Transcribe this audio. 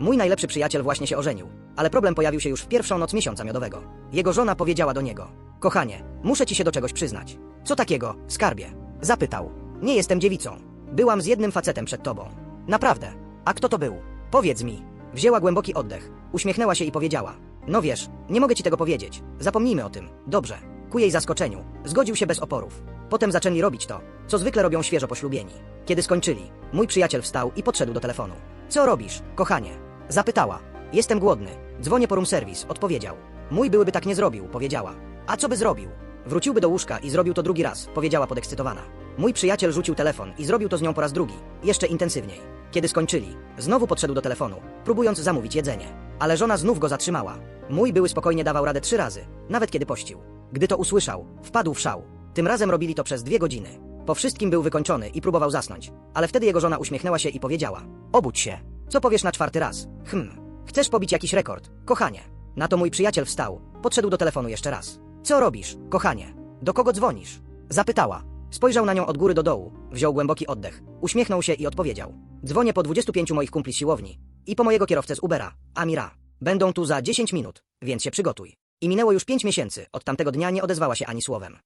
Mój najlepszy przyjaciel właśnie się ożenił, ale problem pojawił się już w pierwszą noc miesiąca miodowego. Jego żona powiedziała do niego: Kochanie, muszę ci się do czegoś przyznać. Co takiego, skarbie? Zapytał. Nie jestem dziewicą. Byłam z jednym facetem przed tobą. Naprawdę. A kto to był? Powiedz mi. Wzięła głęboki oddech, uśmiechnęła się i powiedziała: No wiesz, nie mogę ci tego powiedzieć. Zapomnijmy o tym. Dobrze. Ku jej zaskoczeniu, zgodził się bez oporów. Potem zaczęli robić to, co zwykle robią świeżo poślubieni. Kiedy skończyli, mój przyjaciel wstał i podszedł do telefonu. Co robisz, kochanie? Zapytała. Jestem głodny. Dzwonię po room service, odpowiedział. Mój byłyby tak nie zrobił, powiedziała. A co by zrobił? Wróciłby do łóżka i zrobił to drugi raz, powiedziała podekscytowana. Mój przyjaciel rzucił telefon i zrobił to z nią po raz drugi, jeszcze intensywniej. Kiedy skończyli, znowu podszedł do telefonu, próbując zamówić jedzenie. Ale żona znów go zatrzymała. Mój były spokojnie dawał radę trzy razy, nawet kiedy pościł. Gdy to usłyszał, wpadł w szał. Tym razem robili to przez dwie godziny. Po wszystkim był wykończony i próbował zasnąć. Ale wtedy jego żona uśmiechnęła się i powiedziała: Obudź się. Co powiesz na czwarty raz? Hm. Chcesz pobić jakiś rekord, kochanie? Na to mój przyjaciel wstał, podszedł do telefonu jeszcze raz. Co robisz, kochanie? Do kogo dzwonisz? Zapytała. Spojrzał na nią od góry do dołu, wziął głęboki oddech, uśmiechnął się i odpowiedział. Dzwonię po 25 moich kumpli siłowni i po mojego kierowcę z Ubera, Amira. Będą tu za 10 minut, więc się przygotuj. I minęło już 5 miesięcy, od tamtego dnia nie odezwała się ani słowem.